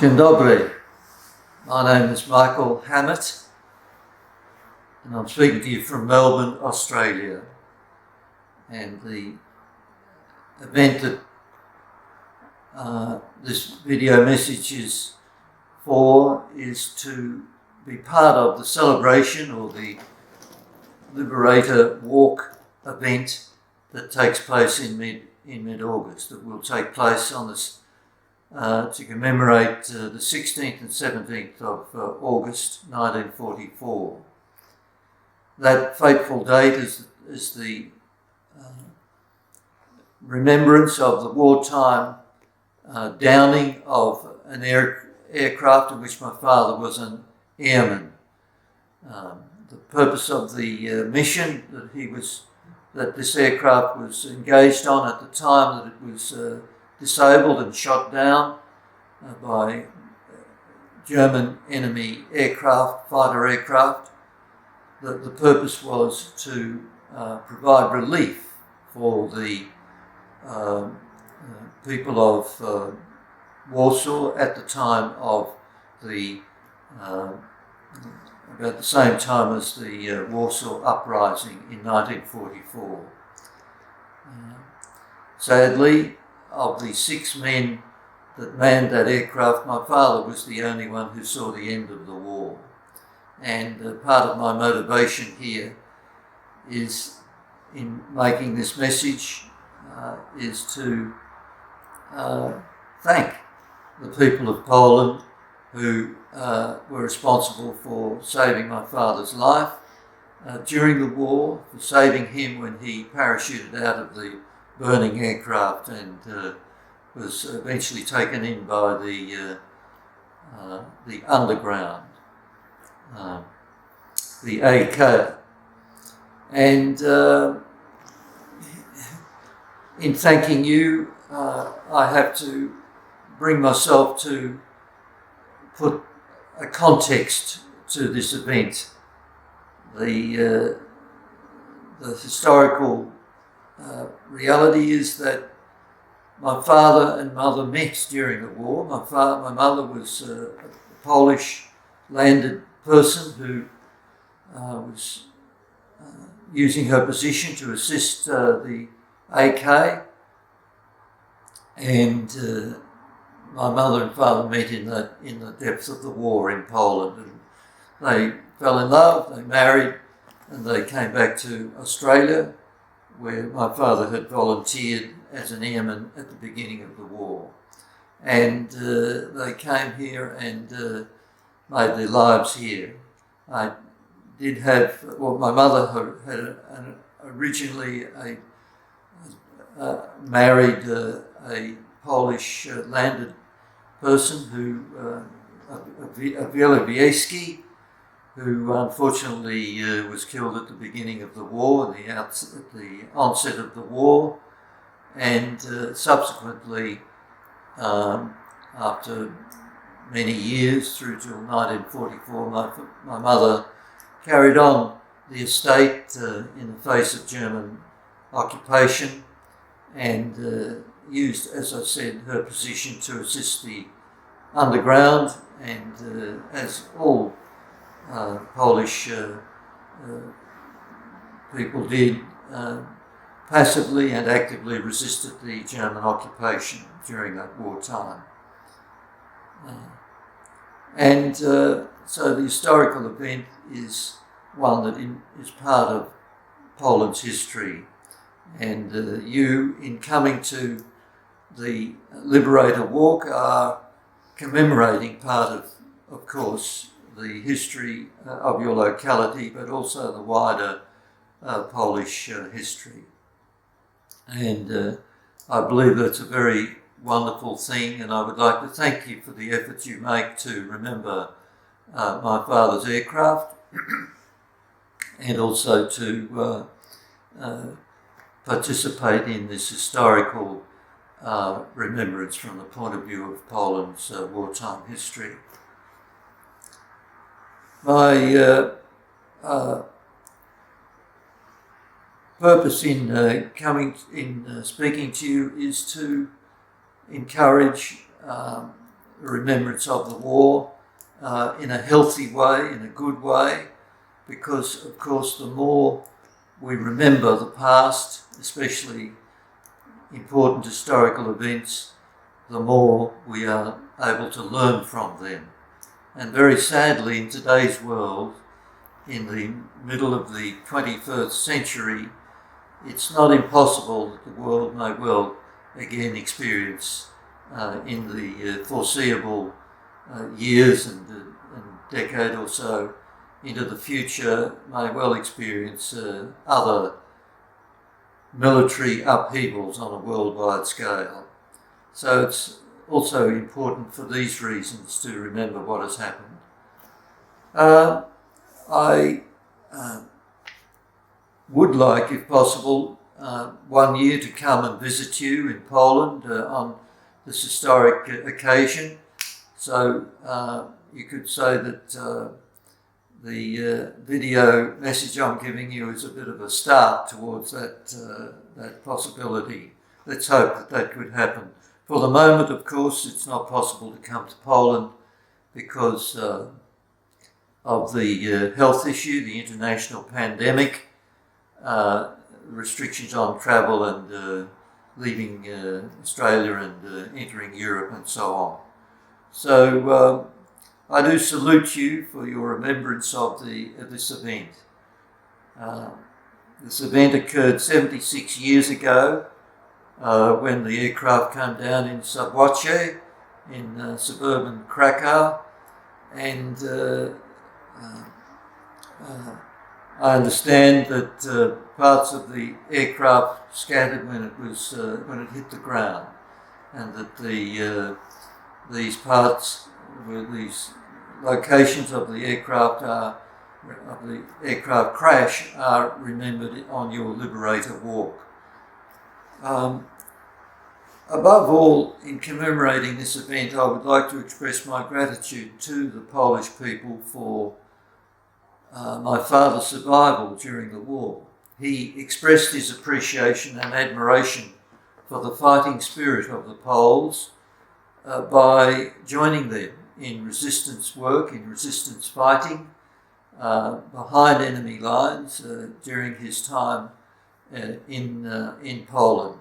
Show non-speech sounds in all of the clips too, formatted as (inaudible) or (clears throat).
Dzień dobry. My name is Michael Hammett, and I'm speaking to you from Melbourne, Australia. And the event that uh, this video message is for is to be part of the celebration or the Liberator Walk event that takes place in mid in mid August. That will take place on this uh, to commemorate uh, the 16th and 17th of uh, August 1944. That fateful date is, is the uh, remembrance of the wartime downing of an air, aircraft in which my father was an airman. Um, the purpose of the uh, mission that he was that this aircraft was engaged on at the time that it was uh, disabled and shot down uh, by German enemy aircraft, fighter aircraft. The, the purpose was to uh, provide relief for the um, uh, people of uh, Warsaw at the time of the uh, about the same time as the uh, Warsaw Uprising in 1944. Uh, sadly, of the six men that manned that aircraft, my father was the only one who saw the end of the war. And uh, part of my motivation here is in making this message uh, is to uh, thank the people of Poland who uh, were responsible for saving my father's life uh, during the war, for saving him when he parachuted out of the burning aircraft and uh, was eventually taken in by the uh, uh, the underground, um, the AK, and uh, in thanking you, uh, I have to bring myself to put a context to this event. The the historical uh, reality is that my father and mother met during the war. My father, my mother was uh, a Polish landed person who uh, was uh, using her position to assist uh, the AK, and my mother and father met in the in the depths of the war in Poland, and they fell in love. They married, and they came back to Australia where my father had volunteered as an airman at the beginning of the war. And uh, they came here and uh, made their lives here. I did have, well, my mother had, an, originally a, uh, married a Polish uh, landed person who, uh, a, a Wiejski, who unfortunately uh, was killed at the beginning of the war, the, outs- at the onset of the war, and uh, subsequently, um, after many years through till 1944, my, my mother carried on the estate uh, in the face of German occupation and uh, used, as I said, her position to assist the underground and uh, as all Polish uh, uh, people did passively and actively resisted the German occupation during that wartime. and so the historical event is one that in, is part of Poland's history. And uh, you, in coming to the Liberator Walk, are commemorating part of, of course, the history uh, of your locality, but also the wider uh, Polish uh, history. And uh, I believe that's a very wonderful thing, and I would like to thank you for the efforts you make to remember uh, my father's aircraft (clears throat) and also to uh, participate in this historical remembrance from the point of view of Poland's wartime history my uh, uh, purpose in uh, coming in uh, speaking to you is to encourage um, remembrance of the war uh, in a healthy way, in a good way, because, of course, the more we remember the past, especially important historical events, the more we are able to learn from them. And very sadly, in today's world, in the middle of the 21st century, it's not impossible that the world may well again experience uh, in the uh, foreseeable uh, years and, and, decade or so into the future may well experience uh, other military upheavals on a worldwide scale. So it's also important for these reasons to remember what has happened. Uh, I uh, would like, if possible, uh, one year to come and visit you in Poland uh, on this historic occasion. So uh, you could say that uh, the video message I'm giving you is a bit of a start towards that, that possibility. Let's hope that that could happen. For the moment, of course, it's not possible to come to Poland because uh, of the uh, health issue, the international pandemic, uh, restrictions on travel and uh, leaving uh, Australia and uh, entering Europe and so on. So I do salute you for your remembrance of, the, of this event. this event occurred 76 years ago uh, when the aircraft came down in Subwache in uh, suburban Krakow. And uh, uh, uh, I understand that parts of the aircraft scattered when it was when it hit the ground, and that the these parts, where these locations of the aircraft are of the aircraft crash are remembered on your Liberator Walk. Um, above all, in commemorating this event, I would like to express my gratitude to the Polish people for uh, my father's survival during the war. He expressed his appreciation and admiration for the fighting spirit of the Poles uh, by joining them in resistance work, in resistance fighting uh, behind enemy lines uh, during his time in, uh, in Poland.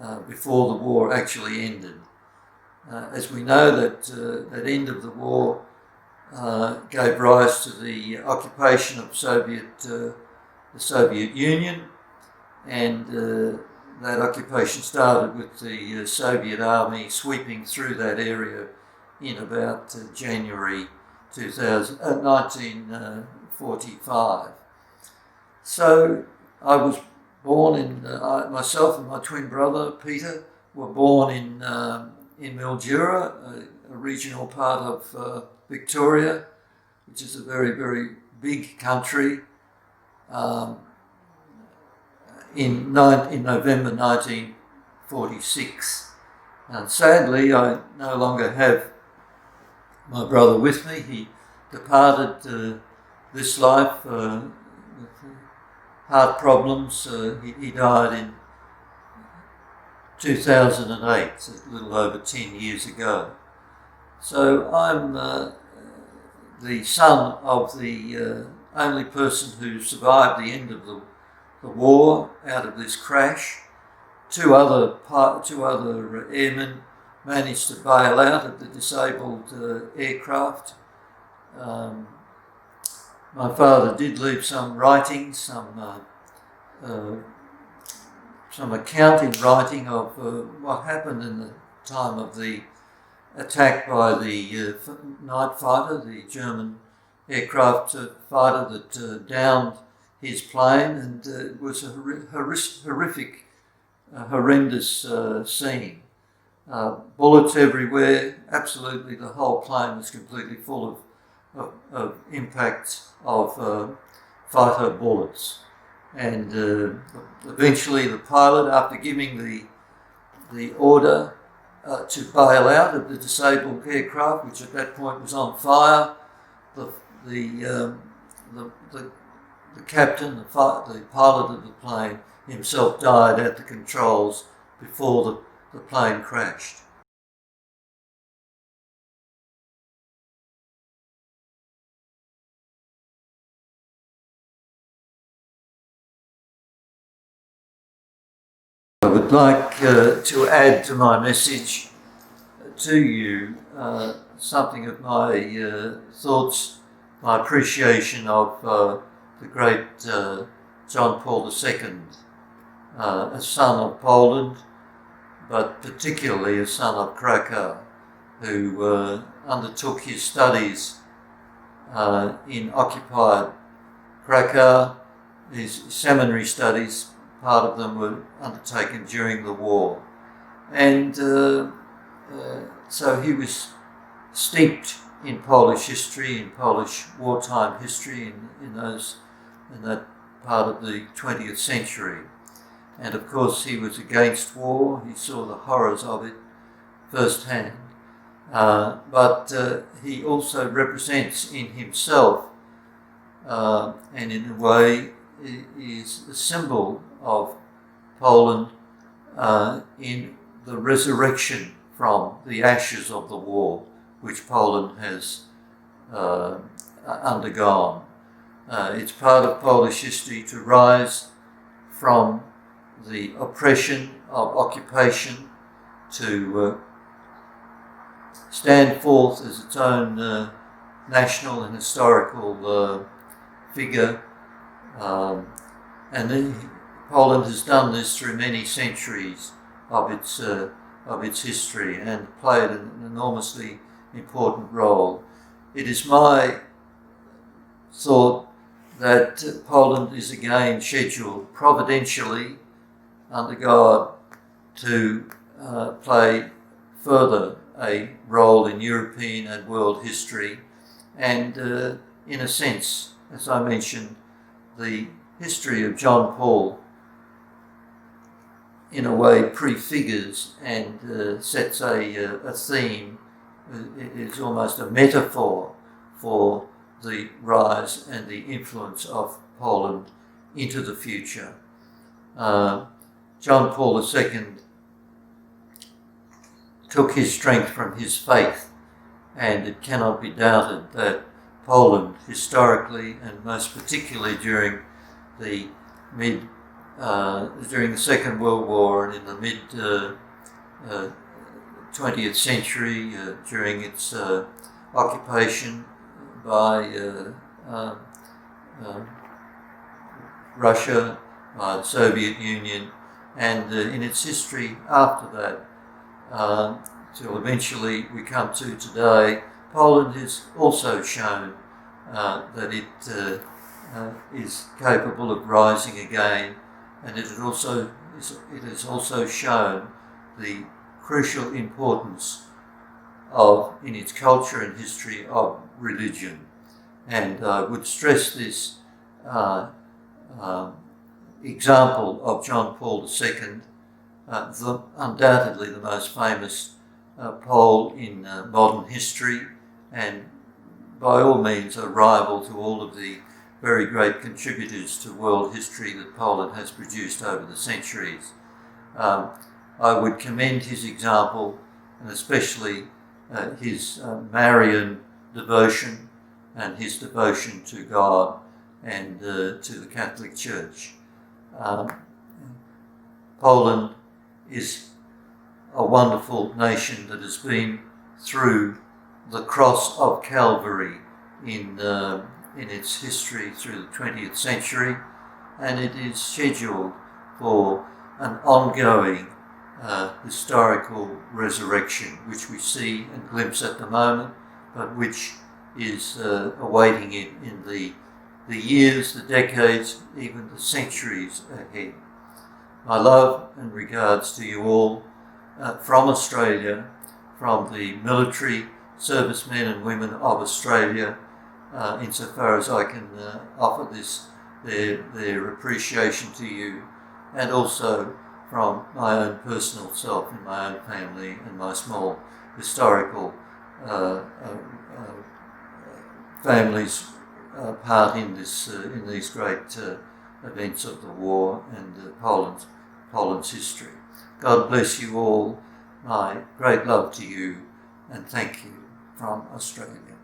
Uh, before the war actually ended. Uh, as we know, that uh, that end of the war uh, gave rise to the occupation of Soviet the Soviet Union, and that occupation started with the Soviet army sweeping through that area in about January 2000, 1945. So I was born in, uh, myself and my twin brother Peter were born in, um, in Mildura, a, a, regional part of uh, Victoria, which is a very, very big country, um, in, nine, in November 1946. And sadly, I no longer have my brother with me. He departed uh, this life uh, heart problems. Uh, he, he, died in 2008, a little over 10 years ago. So I'm uh, the son of the uh, only person who survived the end of the, the war out of this crash. Two other, two other airmen managed to bail out of the disabled uh, aircraft. Um, my father did leave some writings, some uh, uh, some account in writing of uh, what happened in the time of the attack by the uh, night fighter, the German aircraft fighter that downed his plane, and it was a horrific, horrendous scene. bullets everywhere, absolutely the whole plane was completely full of of, of impacts of uh, fighter bullets. And uh, eventually, the pilot, after giving the the order uh, to bail out of the disabled aircraft, which at that point was on fire, the the um, the, the, the, captain, the, the pilot of the plane himself died at the controls before the, the plane crashed. Like uh, to add to my message to you uh, something of my uh, thoughts, my appreciation of uh, the great uh, John Paul II, uh, a son of Poland, but particularly a son of Krakow, who undertook his studies in occupied Krakow, his seminary studies part of them were undertaken during the war. And uh, uh, so he was steeped in Polish history, in Polish wartime history, in, in those in that part of the 20th century. And of course, he was against war. He saw the horrors of it firsthand. Uh, but uh, he also represents in himself, uh, and in a way, is a symbol of Poland uh, in the resurrection from the ashes of the war which Poland has uh, undergone. Uh, it's part of Polish history to rise from the oppression of occupation to uh, stand forth as its own uh, national and historical uh, figure. Um, and then Poland has done this through many centuries of its, uh, of its history and played an enormously important role. It is my thought that Poland is again scheduled providentially under God to uh, play further a role in European and world history, and uh, in a sense, as I mentioned, the history of John Paul in a way prefigures and uh, sets a, uh, a theme. It is almost a metaphor for the rise and the influence of Poland into the future. Uh, John Paul II took his strength from his faith, and it cannot be doubted that Poland, historically and most particularly during the mid uh, during the Second World War and in the mid uh, uh, 20th century, uh, during its uh, occupation by um, Russia, by the Soviet Union, and in its history after that, till eventually we come to today, Poland has also shown that it is capable of rising again. And it has also it has also shown the crucial importance of in its culture and history of religion, and I would stress this uh, uh, example of John Paul II, uh, the, undoubtedly the most famous uh, Pole in uh, modern history, and by all means a rival to all of the very great contributors to world history that Poland has produced over the centuries. Um, I would commend his example and especially uh, his uh, Marian devotion and his devotion to God and uh, to the Catholic Church. Um, Poland is a wonderful nation that has been through the cross of Calvary in uh, in its history through the 20th century, and it is scheduled for an ongoing uh, historical resurrection, which we see and glimpse at the moment, but which is uh, awaiting it in the, the years, the decades, even the centuries ahead. My love and regards to you all uh, from Australia, from the military servicemen and women of Australia uh, insofar as I can uh, offer this their their appreciation to you, and also from my own personal self in my own family and my small historical uh, uh, uh family's uh, part in this in these great events of the war and Poland's Poland's history. God bless you all. My great love to you, and thank you from Australia.